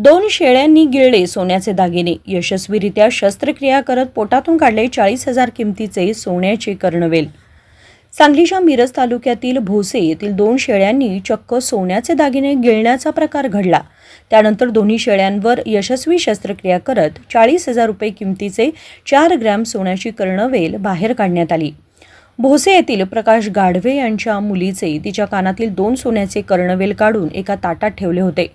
दोन शेळ्यांनी गिळले सोन्याचे दागिने. यशस्वीरित्या शस्त्रक्रिया करत पोटातून काढले चाळीस हजार किमतीचे सोन्याचे कर्णवेल. सांगलीच्या मिरज तालुक्यातील भोसे येथील दोन शेळ्यांनी चक्क सोन्याचे दागिने गिळण्याचा प्रकार घडला. त्यानंतर दोन्ही शेळ्यांवर यशस्वी शस्त्रक्रिया करत चाळीस हजार रुपये किमतीचे चार ग्रॅम सोन्याची कर्णवेल बाहेर काढण्यात आली. भोसे येथील प्रकाश गाढवे यांच्या मुलीचे तिच्या कानातील दोन सोन्याचे कर्णवेल काढून एका ताटात ठेवले होते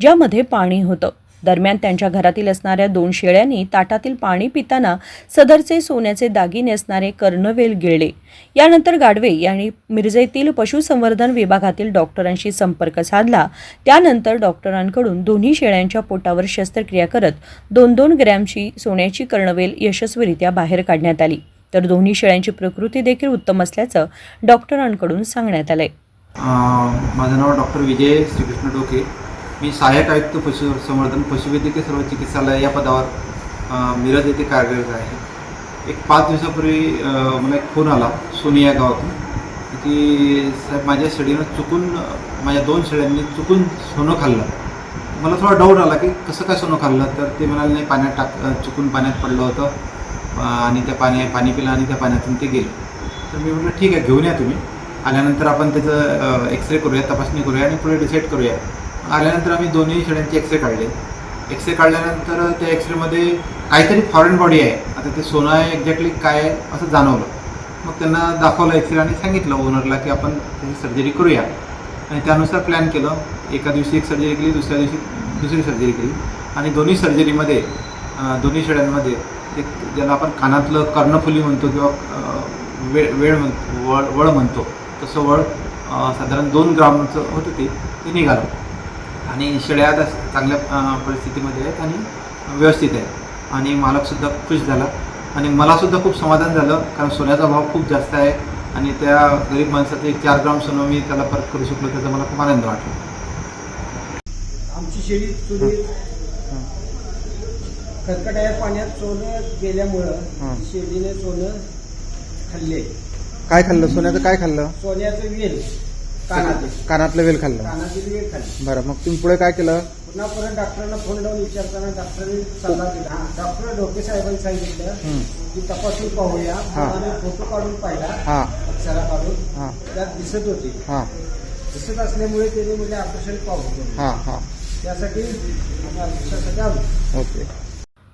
ज्यामध्ये पाणी होतं. दरम्यान त्यांच्या घरातील असणाऱ्या दोन शेळ्यांनी ताटातील पाणी पिताना सदरचे सोन्याचे दागिने असणारे कर्णवेल गिळले. यानंतर गाडवे यांनी मिरजेतील पशुसंवर्धन विभागातील डॉक्टरांशी संपर्क साधला. त्यानंतर डॉक्टरांकडून दोन्ही शेळ्यांच्या पोटावर शस्त्रक्रिया करत दोन दोन ग्रॅमची सोन्याची कर्णवेल यशस्वीरित्या बाहेर काढण्यात आली. तर दोन्ही शेळ्यांची प्रकृती देखील उत्तम असल्याचं डॉक्टरांकडून सांगण्यात आलंय. माझं नाव डॉक्टर विजय श्रीकृष्ण डोके. मी सहाय्यक आयुक्त पशुसंवर्धन पशुवैद्यकीय सर्व चिकित्सालय या पदावर मिरज येथे कार्यरत आहे. एक पाच दिवसापूर्वी मला एक फोन आला सोनी या गावातून. की साहेब माझ्या शेळीनं चुकून माझ्या दोन शेळ्यांनी चुकून सोनं खाल्लं. मला थोडा डाऊट आला की कसं काय सोनं खाल्लं? तर ते म्हणाले नाही पाण्यात टाक चुकून पाण्यात पडलं होतं. आणि त्या पाणी पाणी पिलं आणि त्या पाण्यातून ते गेलं. तर मी म्हटलं ठीक आहे घेऊन या तुम्ही. आल्यानंतर आपण त्याचं एक्सरे करूया तपासणी करूया आणि पुढे डिसाईड करूया. आल्यानंतर आम्ही दोन्ही शेळ्यांचे एक्सरे काढले. एक्सरे काढल्यानंतर त्या एक्सरेमध्ये काहीतरी फॉरेन बॉडी आहे. आता ते सोनं आहे एक्झॅक्टली काय आहे असं जाणवलं. मग त्यांना दाखवलं एक्सरे आणि सांगितलं ओनरला की आपण त्याची सर्जरी करूया. आणि त्यानुसार प्लॅन केलं. एका दिवशी एक सर्जरी केली दुसऱ्या दिवशी दुसरी सर्जरी केली. आणि दोन्ही सर्जरीमध्ये दोन्ही शेळ्यांमध्ये एक ज्याला आपण कानातलं कर्णफुली म्हणतो किंवा अं, वेळ वेळ म्हणतो वळ वळ म्हणतो. तसं वळ साधारण दोन ग्रामचं होतं ते ते निघालं. आणि शेळ्या आता चांगल्या परिस्थितीमध्ये आहेत आणि व्यवस्थित आहेत. आणि मालकसुद्धा खुश झाला. आणि मलासुद्धा खूप समाधान झालं कारण सोन्याचा भाव खूप जास्त आहे आणि त्या गरीब माणसाचं एक चार ग्राम सोनं मी त्याला परत करू शकलो त्याचा मला खूप आनंद वाटला. आमची शेळी खरकट्या पाण्यात सोनं गेल्यामुळं. शेळीने सोनं खाल्ले. काय खाल्लं? सोन्याचं काय खाल्लं? सोन्याचं वेल. कानातील. कानातलं वेल खाल्लं. कानातील वेल खाल्ली. बरं मग तुम्ही पुढे काय केलं? पुन्हा परत डॉक्टरांना फोन लावून विचारताना डॉक्टरांनी सल्ला दिला. डॉक्टर डोके साहेबांनी सांगितलं. की तपासून पाहूया. फोटो काढून पाहिला. अक्षरा काढून. त्यात दिसत होती. हां. दिसत असल्यामुळे त्याने म्हणजे ऑपरेशन पाहू हां हां. त्यासाठी आम्ही ऑपरेशनसाठी आलो okay.